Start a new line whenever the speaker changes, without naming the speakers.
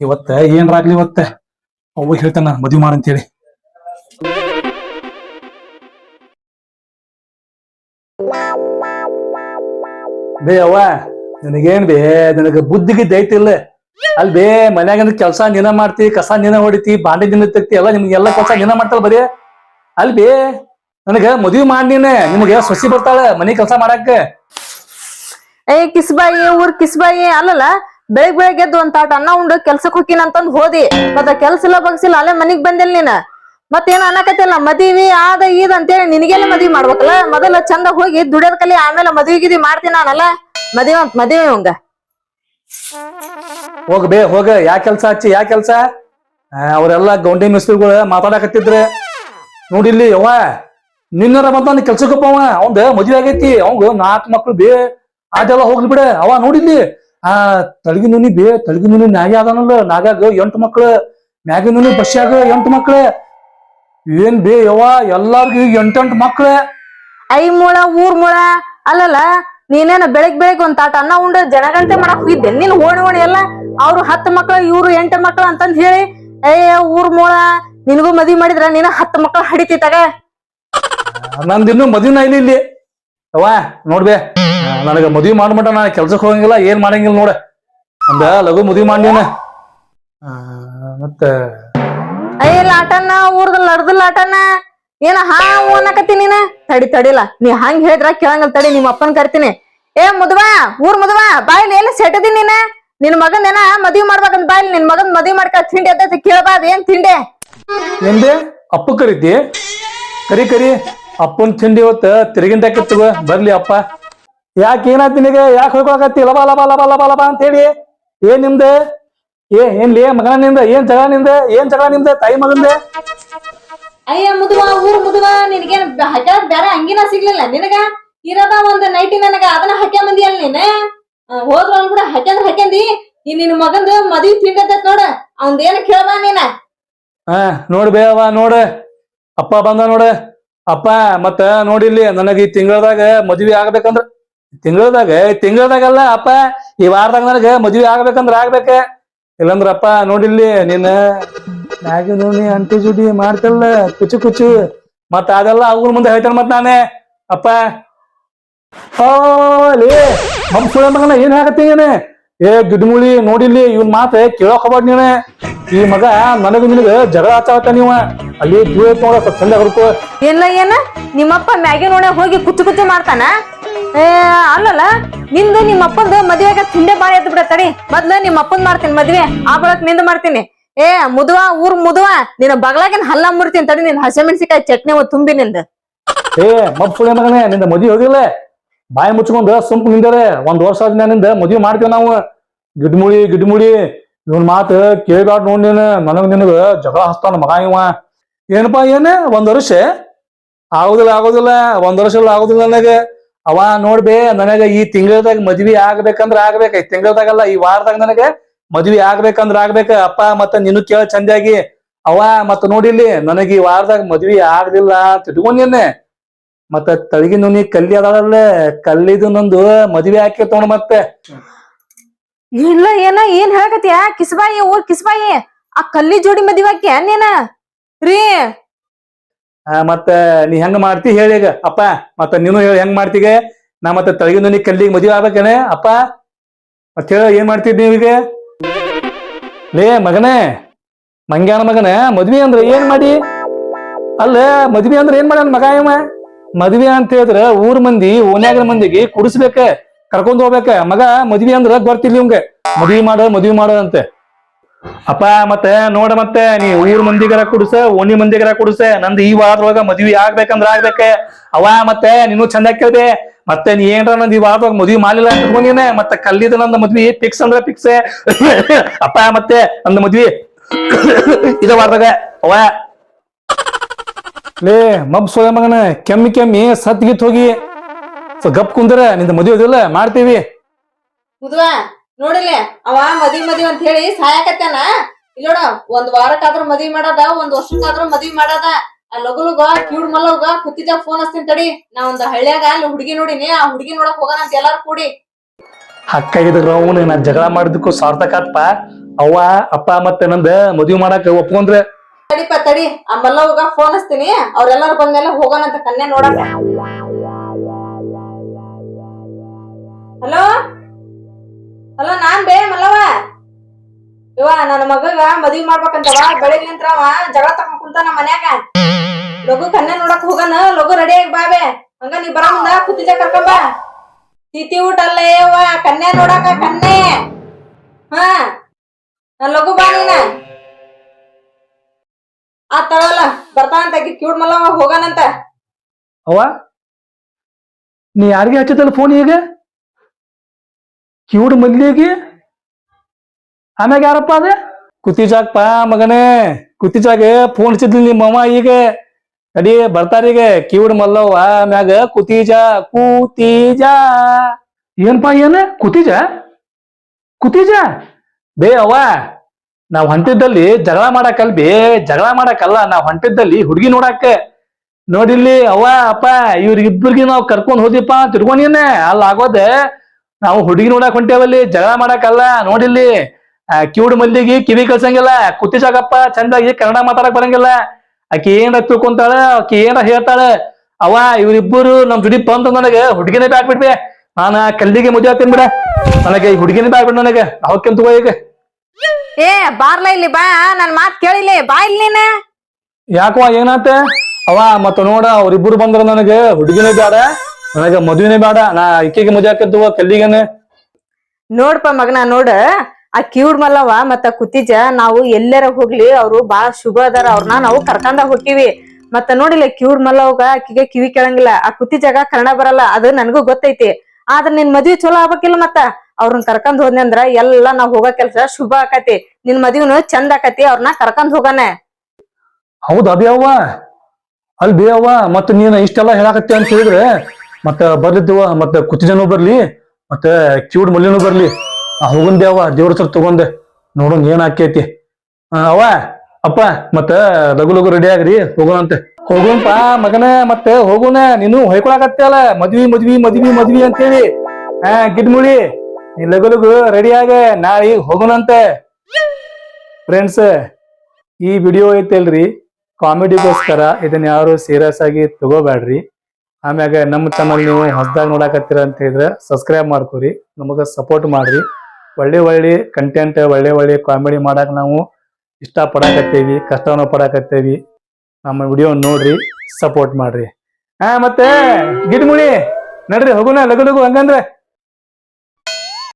ಇವತ್ತ ಏನ್ರಾಗ್ಲಿ ಇವತ್ತ? ಅವ್ವ ಹೇಳ್ತಾನ, ಮದ್ವಿ ಮಾಡಂತೇಳಿ ಬೇ ಅವ್ವ, ನಿನಗೇನ್ ಬೇ, ನಿನಗ ಬುದ್ಧಿಗೆ ದೈತಿಲ್ಲ ಅಲ್ ಬೇ ಮನ್ಯಾಗ ಕೆಲಸ ನಿನ ಮಾಡ್ತಿ, ಕಸ ನಿನ ಹೊಡಿತಿ, ಬಾಂಡೆ ದಿನ ತಕ್ತಿ ಎಲ್ಲ ನಿಮ್ಗೆಲ್ಲ ಕೆಲಸ ನೀನ ಮಾಡ್ತಾಳ ಬರೀ? ಅಲ್ ಬೇ, ನನಗ ಮದ್ವಿ ಮಾಡಿ ನೀನೆ, ನಿಮ್ಗೆ ಸೊಸಿ ಬರ್ತಾಳ, ಮನಿ ಕೆಲಸ ಮಾಡಾಕ
ಏ, ಕಿಸ್ಬಾಯಿ, ಊರ್ ಕಿಸ್ಬಾಯಿ, ಅಲ್ಲಲ್ಲ? ಬೆಳಿಗ್ ಬೆಳಿಗ್ಗೆ ಎದ್ದು ಒಂದ್ ತಾಟ ಅನ್ನ ಉಂಡು, ಕೆಲ್ಸಕ್ ಹೋಗಿನ ಅಂತಂದ್ ಹೋದಿ. ಮತ್ತ ಕೆಲ್ಸ ಇಲ್ಲ ಬಗ್ಸಿಲ್ಲ ಅಲ್ಲೇ ಮನಿಗ್ ಬಂದಿಲ್ ನೀನ. ಮತ್ತೇನ ಅನ್ನಕತ್ತಿಲ್ಲ, ಮದಿವಿ ಆದ ಈದ್ ಅಂತೇಳಿ ನಿನಗೆಲ್ಲ ಮದ್ವಿ ಮಾಡ್ಬೇಕಲ್ಲ? ಮೊದಲ ಚಂದ ಹೋಗಿ ದುಡಿಯೋದ್ ಕಲಿ, ಆಮೇಲೆ ಮದ್ವಿ ಗಿದಿ ಮಾಡ್ತೀನಿ ನಾನಲ್ಲ? ಮದ್ವಿ ಅಂತ ಮದ್ವಿ ಅವಂಗ.
ಹೋಗ ಬೇ, ಹೋಗ. ಯಾ ಕೆಲ್ಸ ಹಚ್ಚಿ ಯಾ ಕೆಲ್ಸ? ಅವರೆಲ್ಲ ಗೌಂಡಿ ಮಿಸ್ತ್ರಿಗಳು ಮಾತಾಡಕತ್ತಿದ್ರೆ. ನೋಡಿಲ್ಲಿ ಯವ್ವ. ನಿನ್ನರ ಬಂದ ಕೆಲ್ಸಕ್ಕಪ್ಪ ಅವ. ಅವಂದ ಮದ್ವೆ ಆಗೈತಿ. ಅವಂಗ ನಾಲ್ಕು ಮಕ್ಳು ಬೇ. ಅದೆಲ್ಲ ಹೋಗ್ಲಿ ಬಿಡ. ಅವ ನೋಡಿಲ್ಲಿ ಆ ತಳಗಿ ನುನಿ ಬೇ ತಳಗಿ ನುನಿ ನಾಗೆ ಅದಾನಲ್ಲ ನಾಗ್ಯಾಗ ಎಂಟು ಮಕ್ಳು ಮ್ಯಾಗಿ ನುನಿ ಬಸ್ಯಾಗ ಎಂಟು ಮಕ್ಳ. ಏನ್ ಬೇ ಯವ್ವ ಎಲ್ಲಾರ್ಗು ಎಂಟೆಂಟು ಮಕ್ಳ.
ಐ ಮೂಳ ಊರ್ ಮೂಳ ಅಲ್ಲಲ್ಲ ನೀನೇನ ಬೆಳಗ್ ಬೆಳಗ್ ಒಂದ್ ತಾಟ ಅನ್ನ ಉಂಡ ಜನಗಂಟೆ ಮಾಡಕ್ ಹೋಗಿದ್ದೆ. ನೀನ್ ಓಣಿ ಓಣಿ ಎಲ್ಲ ಅವ್ರು ಹತ್ತು ಮಕ್ಳ ಇವ್ರು ಎಂಟು ಮಕ್ಳ ಅಂತಂದ್ ಹೇಳಿ ಏ ಊರ್ ಮೂಳ ನಿನಗೂ ಮದ್ವಿ ಮಾಡಿದ್ರ ನೀನ ಹತ್ತು ಮಕ್ಳು ಹಡಿತಿತ್ತಾಗ ತಗ.
ನಂದಿನ್ನು ಮದ್ವಿನ ಇಲ್ಲ. ಇಲ್ಲಿ ನೋಡ್ಬೆ ನನಗ ಮದ್ವಿ ಮಾಡ್ಬಿಟ್ಟ ನಾನು ಕೆಲ್ಸಕ್ಕೆ ಹೋಗಂಗಿಲ್ಲ ಏನ್ ಮಾಡಂಗಿಲ್ಲ ನೋಡ. ಅಂದ ಲಘು ಮದ್ವಿ ಮಾಡ್ಲಿನ ಮತ್ತ?
ಅಯ್ಯ ಲಾಟನ ಊರ್ದ ಲಡ್ದ ಲಾಟಣ್ಣ. ಏನ ಹಾ ಹೂ ನೀನ? ತಡಿ ತಡಿಲ್ಲ ನೀ ಹಂಗ ಹೇಳಿದ್ರ ಕೇಳಂಗಲ್ ತಡಿ ನಿಮ್ಮ ಅಪ್ಪನ್ ಕರಿತೀನಿ. ಏ ಮುದ್ವಾ ಊರ್ ಮುದ್ವಾ ಬಾಯ್ಲಿ ಎಲ್ಲಿ ಸೆಟದಿ ನೀನ? ನಿನ್ ಮಗನ್ ಏನ ಮದ್ವಿ ಮಾಡ್ಬೇಕಂತ ಬಾಯ್ಲಿ ನಿನ್ ಮಗನ್ ಮದ್ವಿ ಮಾಡ್ಕ ತಿಂಡಿ ಅದ ಕೇಳಬಾರ್ದು ಏನ್ ತಿಂಡೆ?
ಎಂದೆ? ಅಪ್ಪ ಕರಿತಿ? ಕರಿ ಕರಿ. ಅಪ್ಪನ್ ತಿಂಡಿ ತಿರುಗಿನ ತಿರುಗಿಂದಾಕಿತ್ತು ಬರ್ಲಿ ಅಪ್ಪ. ಯಾಕೆ ಏನಾಯ್ತು ನಿನಗೆ? ಯಾಕೆ ಹೋಗ್ಕೊಳಕತ್ತಿ ಲಬಾ ಲಬಾ ಲಬಾ ಲಬಾ ಲಬಾ ಅಂತ ಹೇಳಿ. ಏನ್ ನಿಮ್ದ? ಏ ಏನ್ ಮಗನ ನಿಂದ ಏನ್ ಜಗಳ ನಿಂದ ಏನ್ ಜಗಳ ನಿಮ್ದು? ತಾಯಿ ಮಗಂದೆ?
ಅಯ್ಯ ಮುದುವ ಊರ್ ಮುದುವ ನಿನಗೇನ್ ಹಾಕ್ಯಾರ ಬೇರೆ ಅಂಗಿನ ಸಿಗ್ಲಿಲ್ಲ ನಿನಗ? ಇರದ ಒಂದ್ ನೈಟಿ ನನಗ ಅದನ್ನ ಹಾಕ್ಯ ಮಂದಿ ಅಲ್ಲಿ ನೀನ? ಹೋದ್ರ ಅವ್ನ್ ಕೂಡ ಹಾಕ್ಯಂದ್ರ ಹಾಕ್ಯಂದಿ. ಈ ನಿನ್ ಮಗಂದು ಮದ್ವಿ ತಿಂಡತ್ತ ನೋಡ ಅವಂದೇನ ಕೇಳಬಾ ನೀನ?
ಹಾ ನೋಡ್ ಬೇವ ನೋಡ. ಅಪ್ಪ ಬಂದ ನೋಡ. ಅಪ್ಪ, ಮತ್ತ ನೋಡಿಲ್ಲಿ ನನಗ ಈ ತಿಂಗಳದಾಗ ಮದ್ವಿ ಆಗ್ಬೇಕಂದ್ರ, ತಿಂಗಳದಾಗ ತಿಂಗಳದಾಗಲ್ಲ ಅಪ್ಪ, ಈ ವಾರದಾಗ ನನಗ ಮದ್ವಿ ಆಗ್ಬೇಕಂದ್ರ ಆಗ್ಬೇಕ. ಇಲ್ಲಂದ್ರ ಅಪ್ಪ ನೋಡಿಲ್ಲಿ ನೀನ್ ಮ್ಯಾಗಿ ನೋಡಿ ಅಂಟಿ ಜುಡಿ ಮಾಡ್ತಲ್ಲ ಕುಚು ಕುಚು ಮತ್ತ ಅದೆಲ್ಲ ಅವ್ರ ಮುಂದೆ ಹೇಳ್ತಾನ ಮತ್ ನಾನೇ. ಅಪ್ಪ ಓ ಲೇ ಏನ್ ಏನೇ ಏ ಗಿಡ್ಮುಳಿ ನೋಡಿಲ್ಲಿ ಇವನ್ ಮಾತ ಕೇಳೋಕ್ ಹೋಗ್ಬಾರ್ದು ನೀನೆ ಈ ಮಗ ನನಗ ನಿನಗ ಜಗಳ ಹಚ್ಚಾವತ್ತ ನೀವ. ಅಲ್ಲಿ ದೂರ ನೋಡ ಸ್ವಲ್ಪ ಚಂದ ಹುಡುಕು.
ಇಲ್ಲ ಏನ? ನಿಮ್ಮಪ್ಪ ಮ್ಯಾಗೆ ನೋಡ ಹೋಗಿ ಕುಚ್ಚು ಕುಚ್ಚು ಮಾಡ್ತಾನ? ಏ ಅಲ್ಲಲ್ಲ ನಿಂದು ನಿಮ್ಮಪ್ಪಂದು ಮದ್ವೆಗ ತಿಂಡೆ ಬಾರಿ ಎದ್ದು ಬಿಡ ತಡಿ ಮೊದ್ಲು ನಿಮ್ಮ ಅಪ್ಪಂದ್ ಮಾಡ್ತೀನಿ ಮದ್ವೆ ಆ ಬಳಕ್ನಿಂದ ಮಾಡ್ತೀನಿ. ಏ ಮುದುವ ಊರ್ ಮುದುವ ನಿನ್ನ ಬಗ್ಲಾಗಿನ ಹಲ್ಲ ಮುರ್ತೀನಿ ತಡಿ ನಿನ್ ಹಸಿಮೆಣಸಿಕಾಯಿ ಚಟ್ನಿ ಒಂದ್ ತುಂಬಿ ನಿಂದ.
ಏ ಮಬ್ ಸುಳೆ ಮಗನೇ ನಿಂದ ಮದ್ವಿ ಹೋಗಿಲ್ಲ? ಬಾಯಿ ಮುಚ್ಕೊಂಡ್ ಸುಂಪ್ ನಿಂದರೆ, ಒಂದ್ ವರ್ಷ ಆದ್ಮೇಲಿಂದ ಮದ್ವಿ ಮಾಡ್ತೇವೆ ನಾವು. ಗಿಡ್ಮುಳಿ ಗಿಡ್ಮುಳಿ, ಇವನ್ ಮಾತು ಕೇಳ್ಬಾರ್ದು ನೋಡಿ ನೀನು. ನನಗ್ ನಿನಗ ಜಗಳ ಹಸ್ತಾನ ಮಗ ಇವ. ಏನಪ್ಪಾ, ಏನ? ಒಂದ್ ವರ್ಷ. ಆಗುದಿಲ್ಲ ಆಗುದಿಲ್ಲ. ಒಂದ್ ವರ್ಷ ಆಗುದಿಲ್ಲ ನನಗ. ಅವ ನೋಡ್ಬೇ, ನನಗ ಈ ತಿಂಗಳದಾಗ ಮದ್ವಿ ಆಗ್ಬೇಕಂದ್ರ ಆಗ್ಬೇಕ. ಈ ತಿಂಗಳದಾಗಲ್ಲ, ಈ ವಾರದಾಗ ನನಗೆ ಮದ್ವಿ ಆಗ್ಬೇಕಂದ್ರ ಆಗ್ಬೇಕ. ಅಪ್ಪ, ಮತ್ತ ನಿನ್ನ ಕೇಳ ಚಂದಾಗಿ. ಅವ, ಮತ್ತ ನೋಡಿಲ್ಲಿ ನನಗ ಈ ವಾರದಾಗ ಮದ್ವಿ ಆಗ್ಲಿಲ್ಲ ಇಟ್ಕೊಂಡೇನೆ ಮತ್ತ ತಳಗಿ ನುನಿ ಕಲ್ಲಿ ಅದಾಳಲ್ಲ ಕಲ್ಲಿದು ನಂದು ಮದ್ವೆ ಹಾಕಿ ತಗೊಂಡ್ ಮತ್ತೆ.
ಇಲ್ಲ ಏನ ಏನ್ ಹೇಳಕತ್ತೀಯ? ಕಿಸ್ಬಾಯಿ ಊರ್ ಕಿಸಬಾಯಿ ಆ ಕಲ್ಲಿ ಜೋಡಿ ಮದ್ವೆ ಹಾಕಿ ನೀನ? ರೀ.
ಆ, ಮತ್ತ ನೀ ಹೆಂಗ್ ಮಾಡ್ತಿ ಹೇಳಿ ಈಗ ಅಪ್ಪ. ಮತ್ತ ನೀನು ಹೇಳಿ ಹೆಂಗ್ ಮಾಡ್ತೀಗ ನಾ ಮತ್ತೆ ತಳಗಿ ನುನಿ ಕಲ್ಲಿಗೆ ಮದ್ವೆ ಆಗ್ಬೇಕೇನೆ ಅಪ್ಪ. ಮತ್ತ ಹೇಳ ಏನ್ ಮಾಡ್ತಿದ್ ನೀವೀಗ ಲೇ ಮಗನೇ ಮಂಗ್ಯಾನ ಮಗನೇ ಮದ್ವೆ ಅಂದ್ರೆ ಏನ್ ಮಾಡಿ? ಅಲ್ಲ ಮದ್ವೆ ಅಂದ್ರೆ ಏನ್ ಮಾಡ್ಯಾನ ಮಗ ಇವ? ಮದ್ವಿ ಅಂತ ಹೇಳಿದ್ರ ಊರ್ ಮಂದಿ ಓನ್ಯಾಗಿನ ಮಂದಿಗೆ ಕುಡಿಸ್ಬೇಕ, ಕರ್ಕೊಂಡ್ ಹೋಗ್ಬೇಕ. ಮಗ ಮದ್ವಿ ಅಂದ್ರ ಗೊತ್ತಿಲ್ಲ ಇವಂಗ ಮದ್ವಿ ಮಾಡ ಮದ್ವಿ ಮಾಡ ಅಂತೆ. ಅಪ್ಪ, ಮತ್ತೆ ನೋಡ ಮತ್ತೆ, ನೀ ಊರ್ ಮಂದಿಗರ ಕುಡಿಸ, ಓಣಿ ಮಂದಿಗರ ಕುಡಿಸ, ನಂದು ಈ ವಾರದೊಳಗ ಮದ್ವಿ ಆಗ್ಬೇಕಂದ್ರ ಆಗ್ಬೇಕ. ಅವ ಮತ್ತೆ ನೀನು ಚಂದ ಕೇಳ್ದೆ. ಮತ್ತೆ ನೀ ಏನ್ರ ನಂದ್ ಈ ವಾರದೊಳಗ ಮದ್ವಿ ಮಾಡ್ಲಿಲ್ಲ ಅಂತ ಇಟ್ಕೊಂಡೀನಿ ಮತ್ತೆ ಕಲ್ಲಿದ ನಂದ ಮದ್ವಿ ಫಿಕ್ಸ್ ಅಂದ್ರ ಫಿಕ್ಸ್ ಅಪ್ಪ, ಮತ್ತೆ ನಂದ ಮದ್ವಿ. ಇದ ವಾರದಾಗ ಅವ ಲೇ ಮಬ್ ಸೋಯ ಮಗನ ಕೆಮ್ಮಿ ಕೆಮ್ಮಿ ಸತ್ ಗಿತ್ ಹೋಗಿ. ಸೊ ಗಪ್ ಕುಂದ್ರ ನಿಂದ ಮದುವೆ ಅದಿಲ್ಲ ಮಾಡ್ತೀವಿ.
ಮುದ್ವ ನೋಡಿಲ್ಲ ಅವ ಮದಿ ಮದ್ವಿ ಅಂತ ಹೇಳಿ ಸಾಯಕತ್ತೇನ. ಇಲ್ಲ ನೋಡ ಒಂದ್ ವಾರಕ್ಕಾದ್ರೂ ಮದ್ವಿ ಮಾಡದ ಒಂದ್ ವರ್ಷಕ್ಕಾದ್ರೂ ಮದ್ವಿ ಮಾಡದ. ಆ ಲಗುಲುಗ ಕಿವುಡ್ ಮಲ್ಲವ್ಗ ಕುತ್ತಿದಾಗ ಫೋನ್ ಹಚ್ತೀನಿ ತಡಿ. ನಾ ಒಂದ್ ಹಳ್ಳ್ಯಾಗ ಅಲ್ಲಿ ಹುಡುಗಿ ನೋಡಿನಿ ಆ ಹುಡುಗಿ ನೋಡಕ್ ಹೋಗೋಣ ಅಂತ ಎಲ್ಲಾರು ಕೂಡಿ.
ಹಕ್ಕಾಗಿದ್ರ ಅವನು ನಾ ಜಗಳ ಮಾಡಿದಕ್ಕೂ ಸಾರ್ಥಕ ಆತ್ಪ. ಅವ್ವ ಅಪ್ಪ ಮತ್ತೆ ನಂದ ಮದ್ವಿ ಮಾಡಾಕ ಒಪ್ಕೊಂಡ್ರ.
ತಡಿಪ, ತಡಿ. ಆ ಮಲ್ಲವ್ಗ ಫೋನ್ ಹಚ್ತೀನಿ. ಅವ್ರೆಲ್ಲಾರು ಬಂದ್ಮೇಲೆ ಹೋಗೋಣಂತ ಕನ್ಯಾ ನೋಡಕ ಹಲೋ? ಹಲೋ, ನಾನ್ ಬೇ ಮಲ್ಲವ ಇವ, ನನ್ನ ಮಗಗ ಮದ್ವಿ ಮಾಡ್ಬೇಕಂತವ. ಬೆಳಿಗ್ಗೆ ನಿಂತ್ರವ ಜಗಳ ತಕೊಂಡ್ ಕುಂತಾನ ಮನ್ಯಾಗ. ಲಘು ಕನ್ಯಾ ನೋಡಕ್ ಹೋಗಣ ಲಗು ರೆಡಿ ಆಗಿ ಬಾಬೆ ಹಂಗ ನೀ ಬರ ಮುಂದ ಕುತ್ತಿಜ ಕರ್ಕೊಂಬ. ತಿಥಿ ಊಟ ಅಲ್ಲ ಏವ ಕನ್ಯಾ ನೋಡಕ ಕನ್ಯೆ ಬರ್ತಾನಂತ ಆಕಿ ಕ್ಯೂಟ್ ಮಲ್ಲವ ಹೋಗಾನಂತ?
ಅವ್ವ ನೀ ಯಾರಿಗೆ ಹಚ್ಚತಲ್ಲ ಫೋನ್ ಈಗ? ಕ್ಯೂಡ್ ಮಲ್ಲಿಗೆ? ಆಮ್ಯಾಗ ಯಾರಪ್ಪ ಅದ? ಪಾ ಮಗನೇ ಕುತಿಜಾಗ ಫೋನ್ ಹಚ್ಚಿದ್ಲಿ ನಿಮ್ಮ ಅಮ್ಮ ಈಗ. ಅಡಿ ಬರ್ತಾರೀಗ ಕ್ಯೂಡ್ ಮಲ್ಲವ್ವ ಆಮ್ಯಾಗ ಕುತೀಜ ಕೂತೀಜ ಏನಪ್ಪ ಏನ? ಕುತಿಜ ಕುತಿಜ ಬೇ ಅವ್ವ ನಾವ್ ಹೊಂಟಿದ್ದಲ್ಲಿ ಜಗಳ ಮಾಡಕಲ್ ಬೇ ಜಗಳ ಮಾಡಕ್ಕಲ್ಲ, ನಾವ್ ಹೊಂಟಿದ್ದಲ್ಲಿ ಹುಡುಗಿ ನೋಡಾಕ, ನೋಡಿಲ್ಲಿ ಅವ್ವ, ಅಪ್ಪ ಇವ್ರಿಗಿಬ್ಬರಿಗೆ ನಾವು ಕರ್ಕೊಂಡ್ ಹೋದಿಪ್ಪ ತಿರ್ಕೊಂಡಿನ ಅಲ್ಲ ಆಗೋದೆ, ನಾವು ಹುಡುಗಿ ನೋಡಕ್ ಹೊಂಟೇವಲ್ಲಿ, ಜಗಳ ಮಾಡಕ್ಕಲ್ಲ, ನೋಡಿಲ್ಲಿ, ಆ, ಕಿವುಡ್ ಮಲ್ಲಿಗೆ ಕಿವಿ ಕಳ್ಸಂಗಿಲ್ಲ, ಕುತ್ತಿ ಜಾಗಪ್ಪ ಚಂದಾಗಿ ಕನ್ನಡ ಮಾತಾಡಕ್ ಬರಂಗಿಲ್ಲ. ಆಕಿ ಏನ ತಿಳ್ಕೊಂತಾಳ ಆಕಿ ಏನ ಹೇಳ್ತಾಳೆ ಅವ ಇವ್ರಿಬ್ಬರು ನಮ್ ದುಡಿ ಬಂತ ನನಗೆ ಹುಡುಗಿನೇ ಬ್ಯಾಕ್ ಬಿಡ್ಬಿ ನಾನ ಕಲ್ಲಿಗೆ ಮದುವೆ ಆಗ್ತೀನಿ ಬಿಡ, ನನಗೆ ಈ ಹುಡುಗಿನೇ ಬ್ಯಾಕ್ ಬಿಡ್ ನನಗೆ ಅವಕ್ಕೆಂತ ಈಗ
ಏ ಬಾರ್ಲ ಇಲ್ಲಿ ಬಾ ನನ್ ಮಾತ್ ಕೇಳಿಲ್ಲ ಬಾ ಇಲ್ಲಿ ನೀನ.
ಯಾಕವ ಏನಾತ? ಅವ ಮತ್ತ ನೋಡ ಅವ್ರಿಬ್ರು ಬಂದ್ರ ನನಗೆ ಹುಡುಗಿನೇ ಬೇಡ ನನಗೆ ಮದುವೆನೇ ಬೇಡ ನಾ ಇಕ್ಕಿಗೆ ಮದುವೆ ಆಕಂತವ ಕಲ್ಲಿಗೆನೆ.
ನೋಡ್ಪ ಮಗನ ನೋಡ ಆ ಕಿವುಡ್ ಮಲ್ಲವ ಮತ್ತ ಕುತಿಜ ನಾವು ಎಲ್ಲರ ಹೋಗ್ಲಿ ಅವ್ರು ಬಾಳ ಶುಭ ಅದಾರ ಅವ್ರನ್ನ ನಾವು ಕರ್ಕೊಂಡ ಹೋಗ್ತಿವಿ. ಮತ್ತ ನೋಡಿಲ್ಲ ಕಿವುಡ್ ಮಲ್ಲವಾಗ ಆಕಿಗೆ ಕಿವಿ ಕೇಳಂಗಿಲ್ಲ ಆ ಕುತಿಜಾಗ ಕನ್ನಡ ಬರಲ್ಲ ಅದು ನನಗೂ ಗೊತ್ತೈತಿ. ಆದ್ರ ನಿನ್ ಮದ್ವಿ ಚಲೋ ಆಗ್ಬೇಕಿಲ್ಲ ಮತ್ತ? ಅವ್ರನ್ನ ಕರ್ಕೊಂಡ್ ಹೋದ್ನಿ ಅಂದ್ರ ಎಲ್ಲಾ ನಾವ್ ಹೋಗೋ ಕೆಲ್ಸ ಶುಭ ಆಕತಿ. ನಿನ್ ಮದ್ವಿನು ಚಂದ ಆಕತಿ, ಅವ್ರನ್ನ ಕರ್ಕೊಂಡ್ ಹೋಗಾನೆ.
ಹೌದಾ ಬೇ ಅವ್ವ. ಅಲ್ ಬೇ ಅವ್ವ, ಮತ್ತ ನೀನ್ ಇಷ್ಟೆಲ್ಲ ಹೇಳಾಕತ್ತಿ ಅಂತ ಹೇಳಿದ್ರೆ, ಮತ್ತ ಬರ್ಲಿದ್ದವ ಮತ್ತ ಕುತ್ತಿಜನು ಬರ್ಲಿ, ಮತ್ತ ಕ್ಯೂಡ್ ಮಲ್ಲಿನೂ ಬರ್ಲಿ. ಆ ಹೋಗುನ್ ಬೇ ಅವ್ವ, ದೇವ್ರ ಹತ್ರ ತಗೊಂಡೆ. ನೋಡೋಣ ಏನ್ ಆಕೈತಿ. ಅವ ಅಪ್ಪ, ಮತ್ತ ಲಗು ಲಗು ರೆಡಿ ಆಗ್ರಿ ಹೋಗೋಣಂತೆ ಹೋಗೋಣಪ್ಪ ಮಗನ, ಮತ್ತೆ ಹೋಗೋಣ ನೀನು ಹೊಯ್ಕೊಳಕತ್ತೆ ಅಲ್ಲ, ಮದ್ವಿ ಮದ್ವಿ ಮದ್ವಿ ಮದ್ವಿ ಅಂತೇಳಿ. ಹಾ ಗಿಡ್ಮುಳಿ. ನೀ ಲಗುಲಗು ಲಗು ರೆಡಿ ಆಗ ನಾಳೆ ಹೋಗೋಣಂತೆ ಫ್ರೆಂಡ್ಸ್ ಈ ವಿಡಿಯೋ ಐತಲ್ರಿ ಕಾಮಿಡಿಗೋಸ್ಕರ ಇದನ್ನ ಯಾರು ಸೀರಿಯಸ್ ಆಗಿ ತಗೋಬೇಡ್ರಿ ಆಮ್ಯಾಗ ನಮ್ಮ ಚಾನಲ್ ನೀವು ಹೊಸದಾಗಿ ನೋಡಕತ್ತೀರ ಅಂತ ಹೇಳಿದ್ರೆ ಸಬ್ಸ್ಕ್ರೈಬ್ ಮಾಡ್ಕೊರಿ, ನಮಗ ಸಪೋರ್ಟ್ ಮಾಡ್ರಿ. ಒಳ್ಳೆ ಒಳ್ಳೆ ಕಂಟೆಂಟ್ ಒಳ್ಳೆ ಒಳ್ಳೆ ಕಾಮಿಡಿ ಮಾಡಕ್ ನಾವು ಇಷ್ಟ ಪಡಾಕತ್ತೇವಿ ಕಷ್ಟವನ್ನು ಪಡಾಕತ್ತೇವಿ. ನಮ್ಮ ವಿಡಿಯೋ ನೋಡ್ರಿ ಸಪೋರ್ಟ್ ಮಾಡ್ರಿ. ಹಾ ಮತ್ತೆ ಗಿಡ್ಮುಳಿ ನಡ್ರಿ ಹೋಗೋಣ ಲಗು ಲಗು ಹಂಗಂದ್ರೆ.